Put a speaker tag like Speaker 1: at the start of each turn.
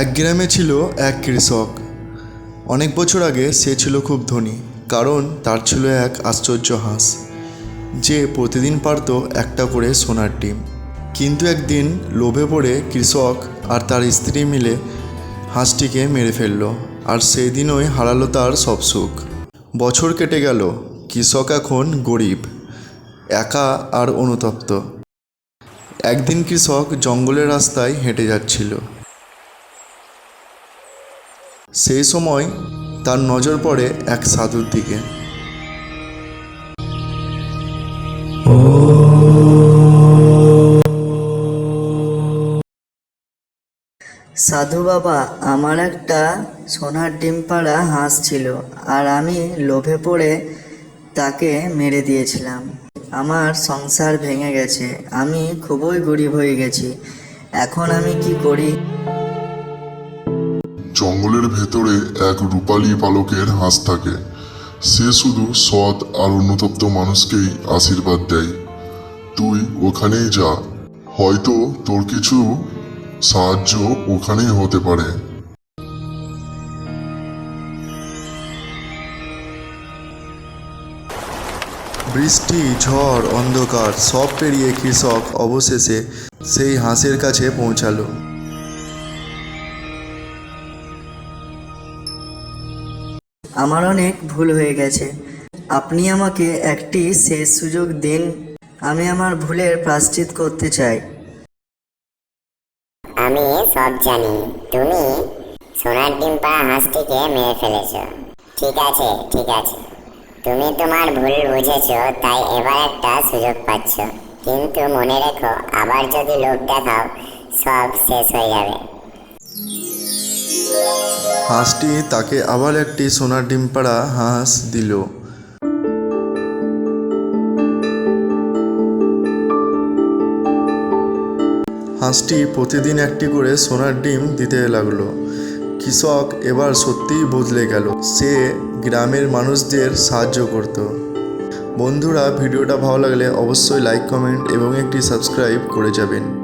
Speaker 1: এক গ্রামে ছিল এক কৃষক। অনেক বছর আগে সে ছিল খুব ধনী, কারণ তার ছিল এক আশ্চর্য হাঁস, যে প্রতিদিন পারত একটা করে সোনার ডিম। কিন্তু একদিন লোভে পড়ে কৃষক আর তার স্ত্রী মিলে হাঁসটিকে মেরে ফেলল, আর সেই দিনই হারালো তার সব সুখ। বছর কেটে গেল, কৃষক এখন গরিব, একা আর অনুতপ্ত। একদিন কৃষক জঙ্গলের রাস্তায় হেঁটে যাচ্ছিল। সেই সময় তার নজর পড়ে এক সাধুর দিকে।
Speaker 2: সাধু বাবা, আমার একটা সোনার ডিম পাড়া হাঁস ছিল আর আমি লোভে পড়ে তাকে মেরে দিয়েছিলাম। আমার সংসার ভেঙে গেছে, আমি খুবই গরিব হয়ে গেছি। এখন আমি কি করি?
Speaker 3: জঙ্গলের ভেতরে এক রূপালী পালকের হাঁস থাকে। সে শুধু সৎ আর অনুতপ্ত মানুষকেই আশীর্বাদ দেয়। তুই ওখানেই যা। হয়তো তোর কিছু সাহায্য ওখানেই হতে পারে।
Speaker 1: বৃষ্টি, ঝড়, অন্ধকার সব পেরিয়ে কৃষক অবশেষে সেই হাঁসের কাছে পৌঁছালো।
Speaker 2: আমার অনেক ভুল হয়ে গেছে। আপনি আমাকে একটি শেষ সুযোগ দিন। আমি আমার ভুলের প্রাশ্চিত করতে চাই।
Speaker 4: আমি সব জানি। তুমি সোনার ডিম পাড়া হাঁসটিকে মেরে ফেলেছ। ঠিক আছে ঠিক আছে। তুমি তোমার ভুল বুঝেছ, তাই এবার একটা সুযোগ পাচ্ছ। কিন্তু মনে রেখো, আবার যদি লোভ দেখাও সব শেষ হয়ে যাবে।
Speaker 1: হাঁসটি তাকে আবার একটি সোনার ডিম পাড়া হাঁস দিল। হাঁসটি প্রতিদিন একটি করে সোনার ডিম দিতে লাগল। কৃষক এবার সত্যিই বদলে গেল। সে গ্রামের মানুষদের সাহায্য করত। বন্ধুরা, ভিডিওটা ভালো লাগলে অবশ্যই লাইক কমেন্ট এবং একটি সাবস্ক্রাইব করে যাবেন।